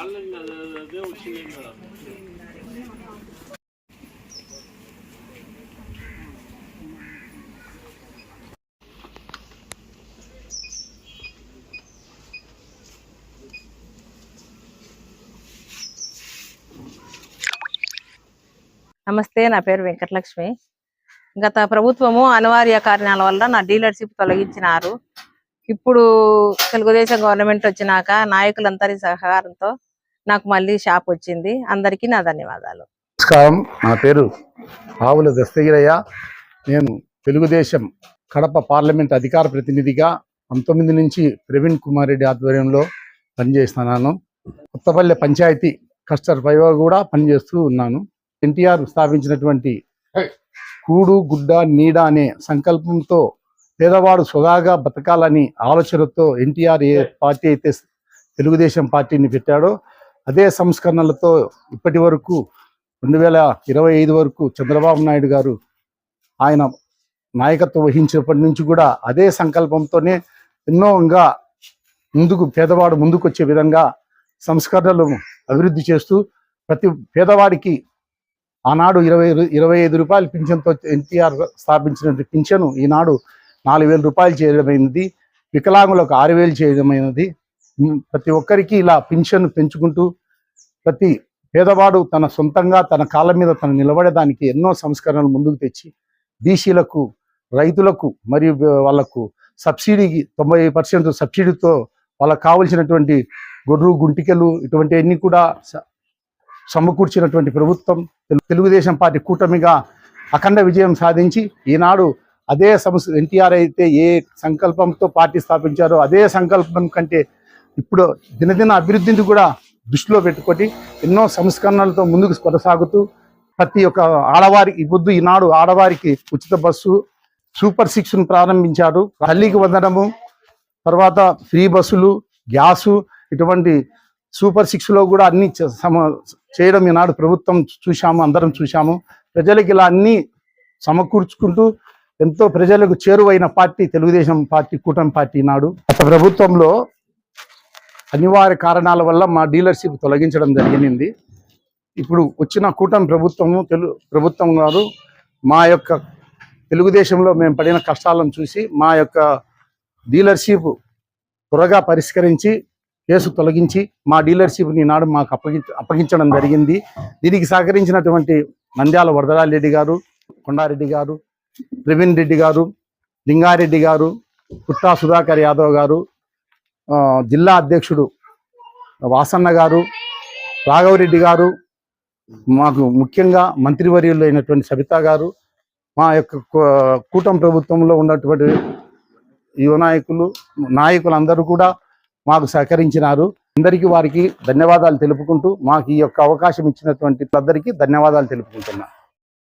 అదే వచ్చింది కదా నమస్తే నా పేరు వెంకటలక్ష్మి. గత ప్రభుత్వము అనివార్య కారణాల వల్ల నా డీలర్షిప్ తొలగించినారు. ఇప్పుడు తెలుగుదేశం గవర్నమెంట్ వచ్చినాక నాయకులందరి సహకారంతో నాకు మళ్ళీ షాప్ వచ్చింది. అందరికీ నా ధన్యవాదాలు. నమస్కారం. నా పేరు ఆవుల దస్తగిరయ్య నేను తెలుగుదేశం కడప పార్లమెంట్ అధికార ప్రతినిధిగా పంతొమ్మిది నుంచి ప్రవీణ్ కుమార్ రెడ్డి ఆధ్వర్యంలో పనిచేస్తున్నాను. కొత్తపల్లె పంచాయతీ కస్టర్ పైవ కూడా పనిచేస్తూ ఉన్నాను. ఎన్టీఆర్ స్థాపించినటువంటి కూడు గుడ్డ నీడ అనే సంకల్పంతో పేదవాడు సుధాగా బతకాలని ఆలోచనతో ఎన్టీఆర్ ఏ పార్టీ అయితే తెలుగుదేశం పార్టీని పెట్టాడో అదే సంస్కరణలతో ఇప్పటి వరకు రెండు వేల ఇరవై ఐదు వరకు చంద్రబాబు నాయుడు గారు ఆయన నాయకత్వం వహించినప్పటి నుంచి కూడా అదే సంకల్పంతోనే ఎన్నో ఇంకా ముందుకు పేదవాడు ముందుకు వచ్చే విధంగా సంస్కరణలు అభివృద్ధి చేస్తూ ప్రతి పేదవాడికి ఆనాడు ఇరవై ఇరవై ఐదు రూపాయల పింఛన్తో ఎన్టీఆర్ స్థాపించిన పింఛను ఈనాడు నాలుగు వేల రూపాయలు చేయడమైనది వికలాంగులకు ఆరు వేలు చేయడమైనది. ప్రతి ఒక్కరికి ఇలా పింఛన్ పెంచుకుంటూ ప్రతి పేదవాడు తన సొంతంగా తన కాళ్ళ మీద తను నిలబడేదానికి ఎన్నో సంస్కరణలు ముందుకు తెచ్చి బీసీలకు రైతులకు మరియు వాళ్ళకు సబ్సిడీకి తొంభై పర్సెంట్ సబ్సిడీతో వాళ్ళకు కావలసినటువంటి గొర్రు గుంటికలు ఇటువంటివన్నీ కూడా సమకూర్చినటువంటి ప్రభుత్వం తెలుగుదేశం పార్టీ కూటమిగా అఖండ విజయం సాధించి ఈనాడు అదే సంస్థ ఎన్టీఆర్ అయితే ఏ సంకల్పంతో పార్టీ స్థాపించారో అదే సంకల్పం కంటే ఇప్పుడు దినదిన అభివృద్ధిని కూడా దృష్టిలో పెట్టుకొని ఎన్నో సంస్కరణలతో ముందుకు కొనసాగుతూ ప్రతి ఒక్క ఆడవారికి ఈ పొద్దు ఈనాడు ఆడవారికి ఉచిత బస్సు సూపర్ సిక్స్ను ప్రారంభించారు. తల్లికి వందనము తర్వాత ఫ్రీ బస్సులు గ్యాసు ఇటువంటి సూపర్ సిక్స్లో కూడా అన్ని సమ- చేయడం ఈనాడు ప్రభుత్వం చూశాము అందరం చూశాము. ప్రజలకి ఇలా అన్నీ సమకూర్చుకుంటూ ఎంతో ప్రజలకు చేరువైన పార్టీ తెలుగుదేశం పార్టీ కూటమి పార్టీ నాడు. గత ప్రభుత్వంలో అనివార్య కారణాల వల్ల మా డీలర్షిప్ తొలగించడం జరిగింది. ఇప్పుడు వచ్చిన కూటమి ప్రభుత్వము తెలు ప్రభుత్వం గారు మా యొక్క తెలుగుదేశంలో మేము పడిన కష్టాలను చూసి మా యొక్క డీలర్షిప్ త్వరగా పరిష్కరించి కేసు తొలగించి మా డీలర్షిప్ని నాడు మాకు అప్పగి అప్పగించడం జరిగింది. దీనికి సహకరించినటువంటి నంద్యాల వరదరారెడ్డి గారు కొండారెడ్డి గారు ప్రవీణ్ రెడ్డి గారు లింగారెడ్డి గారు పుట్టా సుధాకర్ యాదవ్ గారు జిల్లా అధ్యక్షుడు వాసన్న గారు రాఘవరెడ్డి గారు మాకు ముఖ్యంగా మంత్రివర్యులు అయినటువంటి సబితా గారు మా యొక్క కూటమి ప్రభుత్వంలో ఉన్నటువంటి యువ నాయకులు నాయకులందరూ కూడా మాకు సహకరించినారు. అందరికీ వారికి ధన్యవాదాలు తెలుపుకుంటూ మాకు ఈ యొక్క అవకాశం ఇచ్చినటువంటి అందరికీ ధన్యవాదాలు తెలుపుకుంటున్నాను